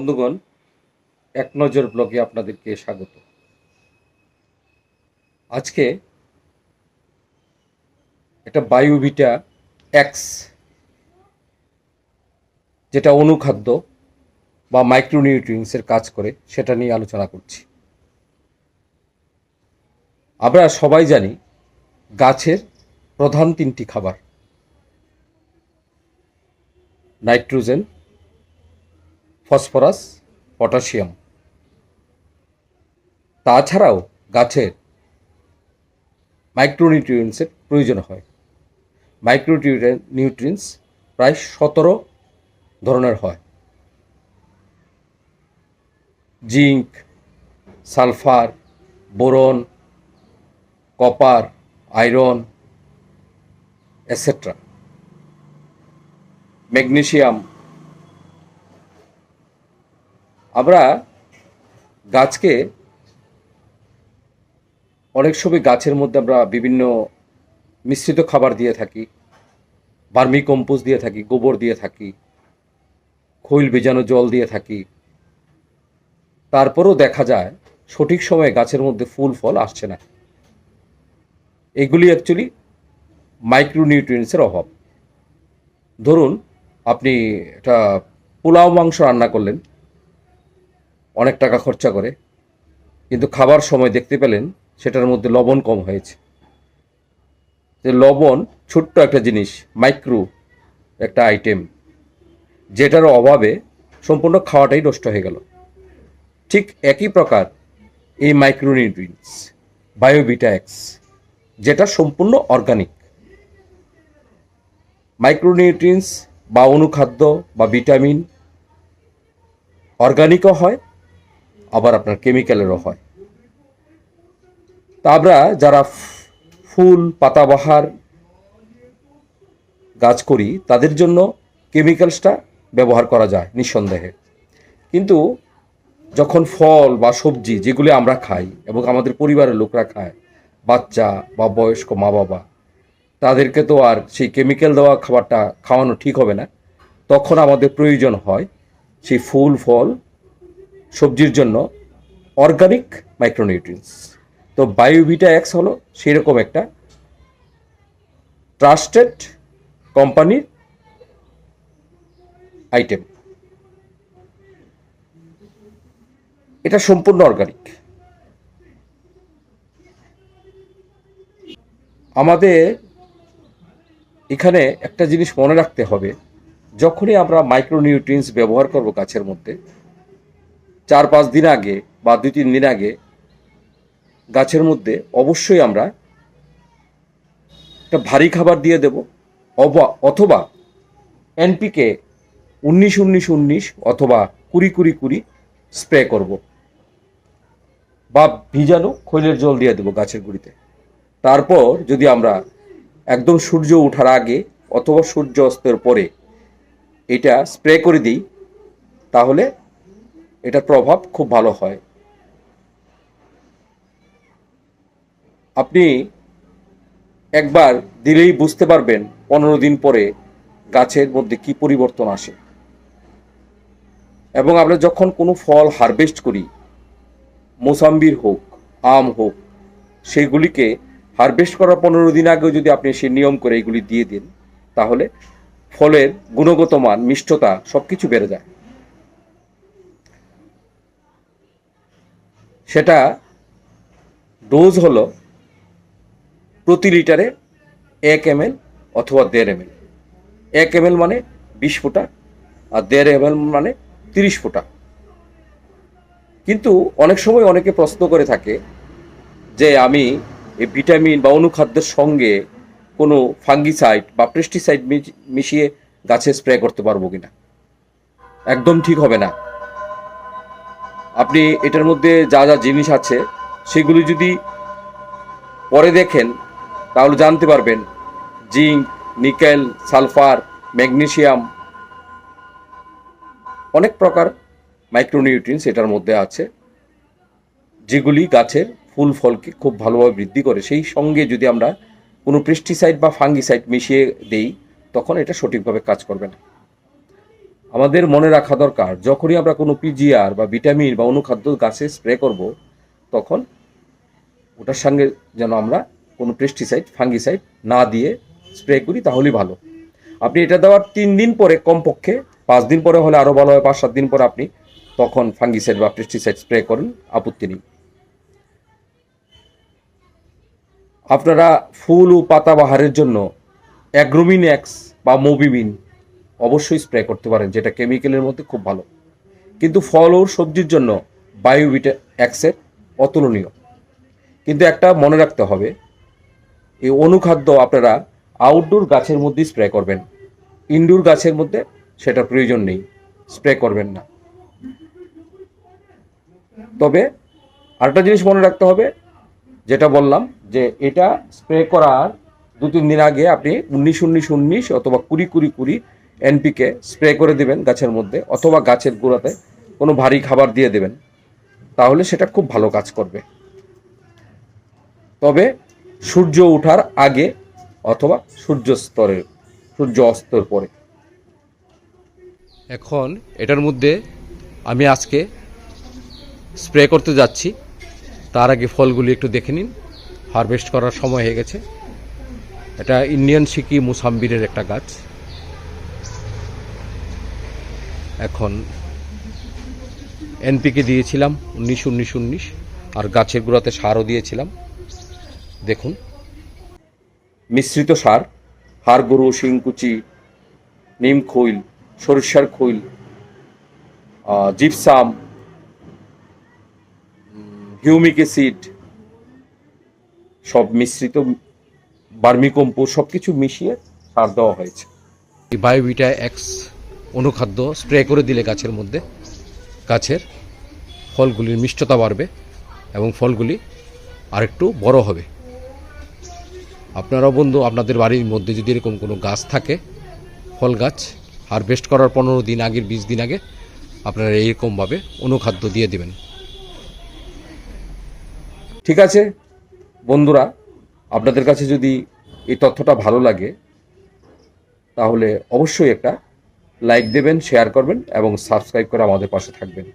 বন্ধুগণ এক নজর ব্লগে আপনাদেরকে স্বাগত। আজকে একটা বায়োভিটা এক্স যেটা অনুখাদ্য বা মাইক্রোনিউট্রিয়েন্টসের কাজ করে, সেটা নিয়ে আলোচনা করছি। আমরা সবাই জানি গাছের প্রধান তিনটি খাবার, নাইট্রোজেন ফসফরাস, পটাশিয়াম। তাছাড়াও গাছের মাইক্রোনিউট্রিয়েন্টসের প্রয়োজন হয়। মাইক্রোনিউট্রিয়েন্টস প্রায় সতেরো ধরনের হয়। Zinc sulphur, boron, copper, iron, etcetera. Magnesium আমরা গাছকে অনেক সময় গাছের মধ্যে আমরা বিভিন্ন মিশ্রিত খাবার দিয়ে থাকি বার্মি কম্পোস্ট দিয়ে থাকি, গোবর দিয়ে থাকি, খৈল ভেজানো জল দিয়ে থাকি। তারপরেও দেখা যায় সঠিক সময়ে গাছের মধ্যে ফুল, ফল আসছে না। এগুলি অ্যাকচুয়ালি মাইক্রোনিউট্রিয়েন্টসের অভাব। ধরুন, আপনি একটা পোলাও মাংস রান্না করলেন অনেক টাকা খরচা করে, কিন্তু খাবার সময় দেখতে পেলেন সেটার মধ্যে লবণ কম হয়েছে। যে লবণ ছোট্ট একটা জিনিস, মাইক্রো একটা আইটেম, যেটার অভাবে সম্পূর্ণ খাওয়াটাই নষ্ট হয়ে গেল। ঠিক একই প্রকার এই মাইক্রোনিউট্রিয়েন্টস বায়োভিটা এক্স যেটা সম্পূর্ণ অর্গানিক মাইক্রোনিউট্রিয়েন্টস বা অনুখাদ্য বা ভিটামিন অর্গানিকও হয় আবার আপনার কেমিক্যালেরও হয়। তা আমরা যারা ফুল, পাতাবাহার গাছ করি, তাদের জন্য কেমিক্যালসটা ব্যবহার করা যায় নিঃসন্দেহে। কিন্তু যখন ফল বা সবজি যেগুলি আমরা খাই এবং আমাদের পরিবারের লোকরা খায়, বাচ্চা বা বয়স্ক মা বাবা তাদেরকে তো আর সেই কেমিক্যাল দেওয়া খাবারটা খাওয়ানো ঠিক হবে না। তখন আমাদের প্রয়োজন হয় সেই ফুল, ফল সবজির জন্য অর্গানিক মাইক্রোনিউট্রিয়েন্টস তো বায়োভিটা এক্স হলো সেরকম একটা ট্রাস্টেড কোম্পানির আইটেম এটা সম্পূর্ণ অর্গানিক আমাদের এখানে একটা জিনিস মনে রাখতে হবে, যখনই আমরা মাইক্রোনিউট্রিয়েন্টস ব্যবহার করব গাছের মধ্যে চার পাঁচ দিন আগে বা দুই তিন দিন আগে গাছের মধ্যে অবশ্যই আমরা একটা ভারী খাবার দিয়ে দেব। অথবা এনপিকে উনিশ উনিশ উনিশ অথবা কুড়ি কুড়ি কুড়ি স্প্রে করব। বা ভিজানো খৈলের জল দিয়ে দেবো গাছের গুঁড়িতে। তারপর যদি আমরা একদম সূর্য ওঠার আগে অথবা সূর্য অস্তের পরে এটা স্প্রে করে দিই, তাহলে এটার প্রভাব খুব ভালো হয়। আপনি একবার দিলেই বুঝতে পারবেন পনেরো দিন পরে গাছের মধ্যে কি পরিবর্তন আসে। এবং আমরা যখন কোনো ফল হারভেস্ট করি, মোসাম্বির হোক, আম হোক, সেগুলিকে হারভেস্ট করার পনেরো দিন আগেও যদি আপনি সে নিয়ম করে এগুলি দিয়ে দিন, তাহলে ফলের গুণগত মান, মিষ্টতা সব কিছু বেড়ে যায়। সেটা ডোজ হলো প্রতি লিটারে এক এম অথবা দেড় এম এক এম মানে বিশ ফোঁটা আর দেড় এম মানে তিরিশ ফোঁটা। কিন্তু অনেক সময় অনেকে প্রশ্ন করে থাকে যে আমি এই ভিটামিন বা অনুখাদ্যের সঙ্গে কোনো ফাঙ্গিসাইড বা পেস্টিসাইড মিশিয়ে গাছে স্প্রে করতে পারব কিনা? একদম ঠিক হবে না। আপনি এটার মধ্যে যা যা জিনিস আছে, সেগুলি যদি পরে দেখেন, তাহলে জানতে পারবেন। জিঙ্ক, নিকেল, সালফার, ম্যাগনেসিয়াম, অনেক প্রকার মাইক্রোনিউট্রিয়েন্টস এটার মধ্যে আছে, যেগুলি গাছের ফুল ফলকে খুব ভালোভাবে বৃদ্ধি করে। সেই সঙ্গে যদি আমরা কোনো পেস্টিসাইড বা ফাঙ্গিসাইড মিশিয়ে দেই, তখন এটা সঠিকভাবে কাজ করবে না। আমাদের মনে রাখা দরকার, যখনই আমরা কোনো পিজিআর বা ভিটামিন বা অনুখাদ্য গাছে স্প্রে করব, তখন ওটার সঙ্গে যেন আমরা কোনো পেস্টিসাইড ফাঙ্গিসাইড না দিয়ে স্প্রে করি, তাহলেই ভালো। আপনি এটা দেওয়ার তিন দিন পরে কমপক্ষে, পাঁচ দিন পরে হলে আরও ভালো হয়, পাঁচ, সাত দিন পরে আপনি তখন ফাঙ্গিসাইড বা পেস্টিসাইড স্প্রে করেন, আপত্তি নেই। আপনারা ফুল ও পাতাবাহারের জন্য অ্যাগ্রোমিনেক্স বা মোবিমিন অবশ্যই স্প্রে করতে পারেন, যেটা কেমিক্যালের মধ্যে খুব ভালো। কিন্তু ফল ও সবজির জন্য বায়োভিটা এক্সের অতুলনীয়। কিন্তু একটা মনে রাখতে হবে, এই অনুখাদ্য আপনারা আউটডোর গাছের মধ্যেই স্প্রে করবেন। ইনডোর গাছের মধ্যে সেটা প্রয়োজন নেই স্প্রে করবেন না। তবে আরেকটা জিনিস মনে রাখতে হবে, যেটা বললাম যে এটা স্প্রে করার দু তিন দিন আগে আপনি উনিশ উনিশ উনিশ অথবা কুড়ি কুড়ি কুড়ি এনপিকে স্প্রে করে দেবেন গাছের মধ্যে অথবা গাছের গোড়াতে কোনো ভারী খাবার দিয়ে দেবেন, তাহলে সেটা খুব ভালো কাজ করবে। তবে সূর্য ওঠার আগে অথবা সূর্য স্তরের সূর্য অস্তর পরে। এখন এটার মধ্যে আমি আজকে স্প্রে করতে যাচ্ছি। তার আগে ফলগুলি একটু দেখে নিন। হারভেস্ট করার সময় হয়ে গেছে। এটা ইন্ডিয়ান সিকি মুসাম্বিরের একটা গাছ। এখন এনপিকে দিয়েছিলাম উনিশ উনিশ উনিশ আর গাছের গোড়াতে সারও দিয়েছিলাম। দেখুন। মিশ্রিত সার হাড় গরু শিংকুচি নিম খৈল সরিষার খৈল জিপসাম হিউমিক অ্যাসিড সব মিশ্রিত বার্মিকম্পো সব কিছু মিশিয়ে সার দেওয়া হয়েছে। বায়োভিটা এক্স অনুখাদ্য স্প্রে করে দিলে গাছের মধ্যে। গাছের ফলগুলির মিষ্টতা বাড়বে এবং ফলগুলি আরেকটু বড় হবে। আপনারাও বন্ধু, আপনাদের বাড়ির মধ্যে যদি এরকম কোনো গাছ থাকে, ফল গাছ হারভেস্ট করার পনেরো দিন আগের, বিশ দিন আগে আপনারা এইরকমভাবে অনুখাদ্য দিয়ে দেবেন। ঠিক আছে? বন্ধুরা, আপনাদের কাছে যদি এই তথ্যটা ভালো লাগে, তাহলে অবশ্যই একটা লাইক দেবেন শেয়ার করবেন এবং সাবস্ক্রাইব করে আমাদের পাশে থাকবেন।